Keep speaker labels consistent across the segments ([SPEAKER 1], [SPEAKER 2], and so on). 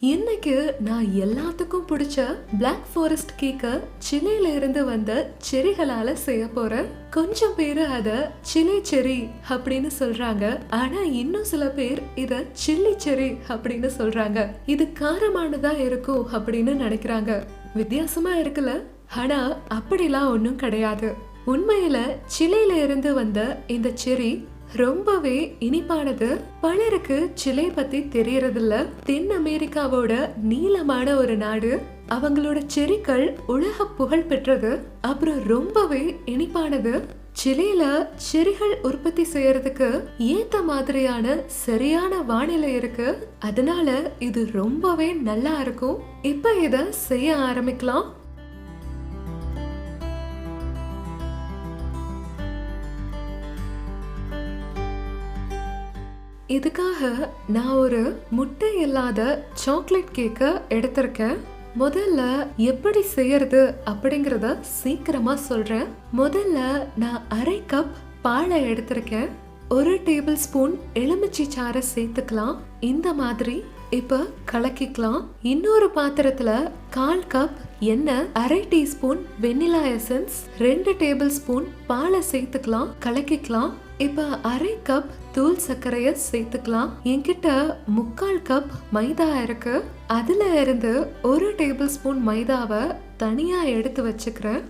[SPEAKER 1] இன்னைக்கு நான் எல்லாத்துக்கும் பிடிச்ச பிளாக் ஃபாரஸ்ட் கேக்கை சிலியில இருந்து வந்த செரிகளால செய்ய போறேன். கொஞ்சம் பேர் அத சிலி செரி அப்படின்னு சொல்றாங்க. ஆனா இன்னும் சில பேர் இத சில்லி செரி அப்படின்னு சொல்றாங்க. இது காரமானதா இருக்கும் அப்படின்னு நினைக்கிறாங்க. வித்தியாசமா இருக்குல்ல? ஆனா அப்படிலாம் ஒன்றும் கிடையாது. உண்மையில சிலியில இருந்து வந்த இந்த செரி ரொம்பவே இனிப்பானது. பலருக்கு சிலை பத்தி தெரியறதில்ல. தென் அமெரிக்காவோட நீளமான ஒரு நாடு. அவங்களோட செரிகள் உலக புகழ் பெற்றது. அப்புறம் ரொம்பவே இனிப்பானது. சிலையில செரிகள் உற்பத்தி செய்யறதுக்கு ஏத்த மாதிரியான சரியான வானிலை இருக்கு. அதனால இது ரொம்பவே நல்லா இருக்கும். இப்ப இத செய்ய ஆரம்பிக்கலாம். இதுக்காக நான் ஒரு முட்டை இல்லாத சாக்லேட் கேக்கை எடுத்திருக்கேன். முதல்ல எப்படி செய்யறது அப்படிங்கிறத சீக்கிரமா சொல்றேன். முதல்ல நான் அரை கப் பாலை எடுத்திருக்கேன். ஒரு டேபிள் ஸ்பூன் எலுமிச்சை சாறை சேர்த்துக்கலாம். இந்த மாதிரி இப்ப கலக்கிக்கலாம். இன்னொரு பாத்திரத்துல கால் கப் எண்ணெய் அரை டீஸ்பூன் வெண்ணிலா எசன்ஸ் ரெண்டு டேபிள் ஸ்பூன் பாலை சேர்த்துக்கலாம் கலக்கிக்கலாம். இப்போ அரை கப் தூள் சர்க்கரையை சேர்த்துக்கலாம். என்கிட்ட முக்கால் கப் மைதா இருக்கு. அதுல இருந்து ஒரு டேபிள் ஸ்பூன் மைதாவை தனியா எடுத்து வச்சுக்கிறேன்.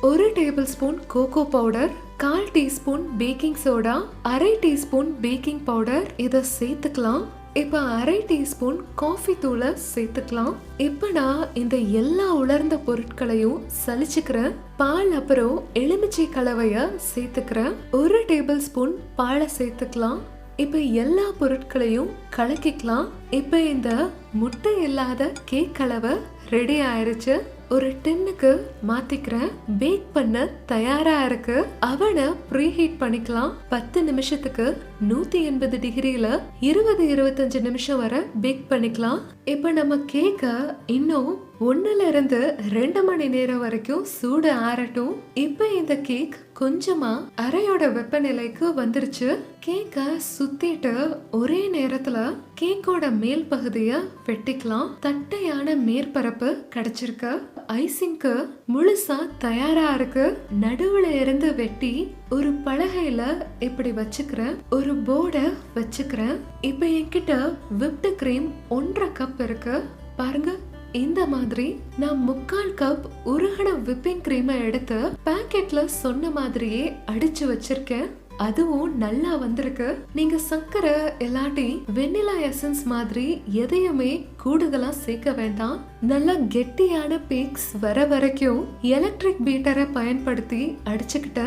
[SPEAKER 1] ஒரு டேபிள் ஸ்பூன் கோகோ பவுடர் கால் டீஸ்பூன் பேக்கிங் சோடா அரை டீஸ்பூன் பேக்கிங் பவுடர் இதை சேர்த்துக்கலாம். இப்போ அரை டீஸ்பூன் காஃபி தூளை சேர்த்துக்கலாம். இப்போ நான் இந்த எல்லா உலர்ந்த பொருட்களையும் சலிச்சுக்கிறேன் பால் அப்புறம் எலுமிச்சை கலவையை சேர்த்துக்கிறேன். ஒரு டேபிள் ஸ்பூன் பாலை சேர்த்துக்கலாம். இப்போ எல்லா பொருட்களையும் கலக்கிக்கலாம். இப்போ இந்த முட்டை இல்லாத கேக் கலவை ரெடி ஆயிருச்சு. ஒரு டென்னுக்கு மாத்திக்கிறேன். பேக் பண்ண தயாரா இருக்கு. அவனை ப்ரீஹீட் பண்ணிக்கலாம். பத்து நிமிஷத்துக்கு நூத்தி எண்பது டிகிரியில இருபது இருபத்தஞ்சு நிமிஷம் வரை பேக் பண்ணிக்கலாம். இப்ப நம்ம கேக்க இன்னும் ஒன்னுல இருந்து ரெண்டு மணி நேரம் வரைக்கும் சூடு ஆறட்டும். இப்ப இந்த கேக் கொஞ்சமா அறையோட வெப்பநிலைக்கு வந்துருச்சு. கேக்க சுத்திட்டு ஒரே நேரத்துல கேக்கோட மேல் பகுதியை வெட்டிக்கலாம். தட்டையான மேற்பரப்பு கிடைச்சிருக்கு. ஐசிங்க்கு முழுசா தயாரா இருக்கு. நடுவுல இருந்து வெட்டி ஒரு பலகையில இப்படி வச்சுக்கிறேன். ஒரு போர்டை வச்சுக்கிறேன். இப்போ என்கிட்ட விப்டு கிரீம் ஒன்றரை கப் இருக்கு. பாருங்க இந்த மாதிரி நான் முக்கால் கப் உருகன விப்பிங் கிரீமை எடுத்து பாக்கெட்ல சொன்ன மாதிரியே அடிச்சு வச்சிருக்கேன். அதுவும் நல்லா வந்திருக்கு. நீங்க சர்க்கரை இல்லாட்டி வெண்ணிலா எசன்ஸ் மாதிரி எதையுமே கூடுதலா சேர்க்க வேண்டாம். நல்லா கெட்டியான பீக்ஸ் வர வரைக்கும் எலக்ட்ரிக் பீட்டரை பயன்படுத்தி அடிச்சுக்கிட்ட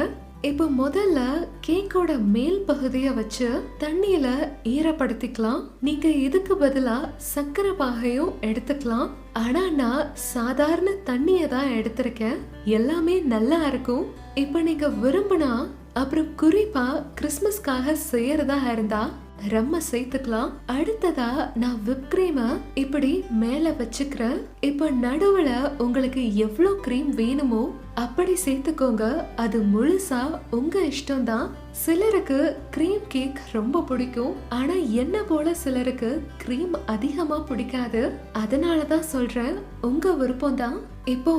[SPEAKER 1] இப்போ முதல்ல கேக்கோட மேல் பகுதியை வச்சு தண்ணியில ஈரப்படுத்திக்கலாம். நீங்க இதுக்கு பதிலா சக்கரை பாகையும் எடுத்துக்கலாம். ஆனா நான் சாதாரண தண்ணியை தான் எடுத்திருக்கேன். எல்லாமே நல்லா இருக்கும். இப்போ நீங்க விரும்பினா அப்புறம் குறிப்பா கிறிஸ்மஸ்க்காக செய்யறதா இருந்தா ரம்ம சேர்த்துக்கலாம். அடுத்ததா நான் விப் கிரீமை இப்படி மேல வச்சுக்கிறேன். இப்ப நடுவுல உங்களுக்கு எவ்வளோ கிரீம் வேணுமோ அப்படி சேர்த்துக்கோங்க. அது முழுசா உங்க இஷ்டம் தான் சிலருக்கு கிரீம் கேக் ரொம்ப பிடிக்கும். ஆனா என்ன போல சிலருக்கு கிரீம் அதிகமா பிடிக்காது. அதனால தான் சொல்றேன் உங்க விருப்பம் தான் இப்போ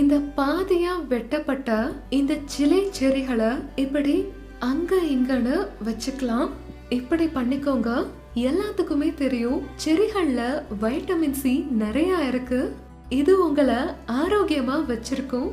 [SPEAKER 1] இந்த பாதியா வெட்டப்பட்ட இந்த சிலை செரிகளை இப்படி அங்க இங்கன்னு வச்சுக்கலாம். இப்படி பண்ணிக்கோங்க. எல்லாத்துக்குமே தெரியும் செரிகள்ல வைட்டமின் சி நிறைய இருக்கு. இது உங்களை ஆரோக்கியமா வச்சிருக்கும்.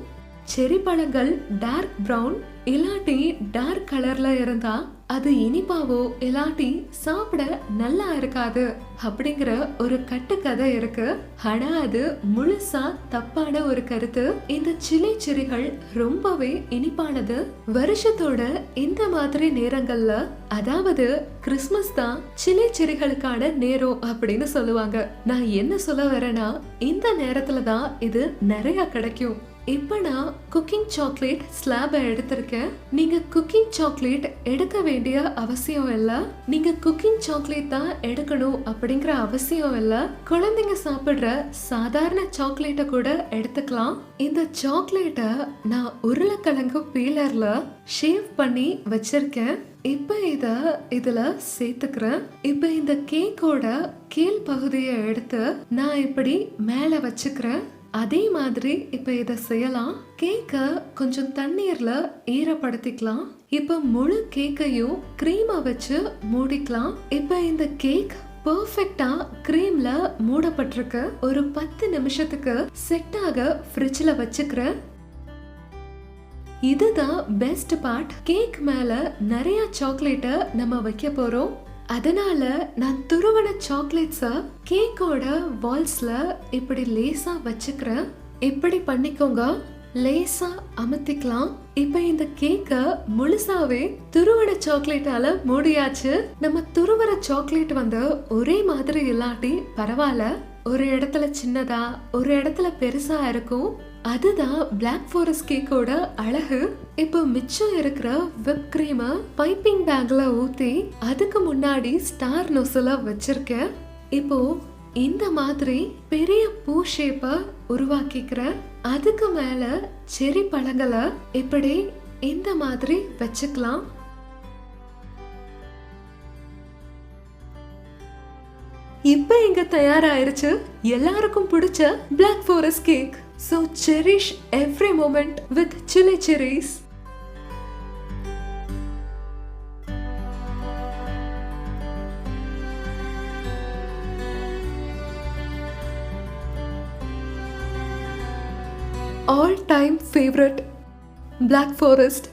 [SPEAKER 1] செரி பழங்கள் டார்க் ப்ரௌன் இல்லாட்டி டார்க் கலர்ல இருந்தா அது இனிப்பாவோ இல்லாட்டி சாப்பிட நல்லா இருக்காது அப்படிங்கிற ஒரு கட்டுக்கதை இருக்கு. ஆனா அது முழுசா தப்பான ஒரு கருத்து. இந்த சிலை செடிகள் ரொம்பவே இனிப்பானது. வருஷத்தோட இந்த மாதிரி நேரங்கள்ல அதாவது கிறிஸ்மஸ் தான் சிலை செடிகளுக்கான நேரம் அப்படின்னு சொல்லுவாங்க. நான் என்ன சொல்ல வரேன்னா இந்த நேரத்துல தான் இது நிறைய கிடைக்கும். இப்போ நான் குக்கிங் சாக்லேட் ஸ்லாபை எடுத்திருக்கேன். நீங்கள் குக்கிங் சாக்லேட் எடுக்க வேண்டிய அவசியம் இல்லை. நீங்கள் குக்கிங் சாக்லேட் தான் எடுக்கணும் அப்படிங்கிற அவசியம் இல்லை. குழந்தைங்க சாப்பிட்ற சாதாரண சாக்லேட்டை கூட எடுத்துக்கலாம். இந்த சாக்லேட்டை நான் உருளைக்கிழங்கு பீலரில் ஷேவ் பண்ணி வச்சிருக்கேன். இப்போ இதை இதில் சேர்த்துக்கிறேன். இப்போ இந்த கேக்கோட கீழ் பகுதியை எடுத்து நான் இப்படி மேலே வச்சுக்கிறேன். அதே மாதிரி இப்போ இதை செய்யலாம். கேக்கை கொஞ்சம் தண்ணீர்ல ஈரப்படுத்திக்கலாம். இப்போ முழு கேக்கையும் கிரீமை வச்சு மூடிக்கலாம். இப்போ இந்த கேக் பர்ஃபெக்டா கிரீம்ல மூடப்பட்டிருக்கு. ஒரு பத்து நிமிஷத்துக்கு செட் ஆக ஃப்ரிட்ஜ்ல வச்சுக்கிறேன். இதுதான் பெஸ்ட் பார்ட் கேக் மேல நிறைய சாக்லேட்டை நம்ம வைக்க போறோம். அதனால நான் துருவன சாக்லேட்ஸ கேக்கோட வால்ஸ்ல இப்படி லேசா வச்சுக்கிறேன். இப்படி பண்ணிக்கோங்க. லேசா அமர்த்திக்கலாம் இப்ப இந்த கேக்க முழுசாவே துருவன சாக்லேட்டால மூடியாச்சு. நம்ம துருவன சாக்லேட் வந்து ஒரே மாதிரி இல்லாட்டி பரவாயில்ல. ஒரு இடத்துல சின்னதா ஒரு இடத்துல பெருசா இருக்கும். அதுதான் பிளாக் ஃபாரஸ்ட் கேக்கோட அழகு. இப்போ மிச்சம் இருக்கிற விப் கிரீமை பைப்பிங் பேக்ல ஊத்தி அதுக்கு முன்னாடி ஸ்டார் நொசல வச்சிருக்கேன். இப்போ இந்த மாதிரி பெரிய பூ ஷேப்ப உருவாக்கிக்கிற அதுக்கு மேல செரி பழங்களை இப்படி இந்த மாதிரி வச்சுக்கலாம். இப்ப இங்க தயாராயிருச்சு எல்லாருக்கும் பிடிச்ச black forest cake So cherish every moment with Chili Cherries. All time favorite Black Forest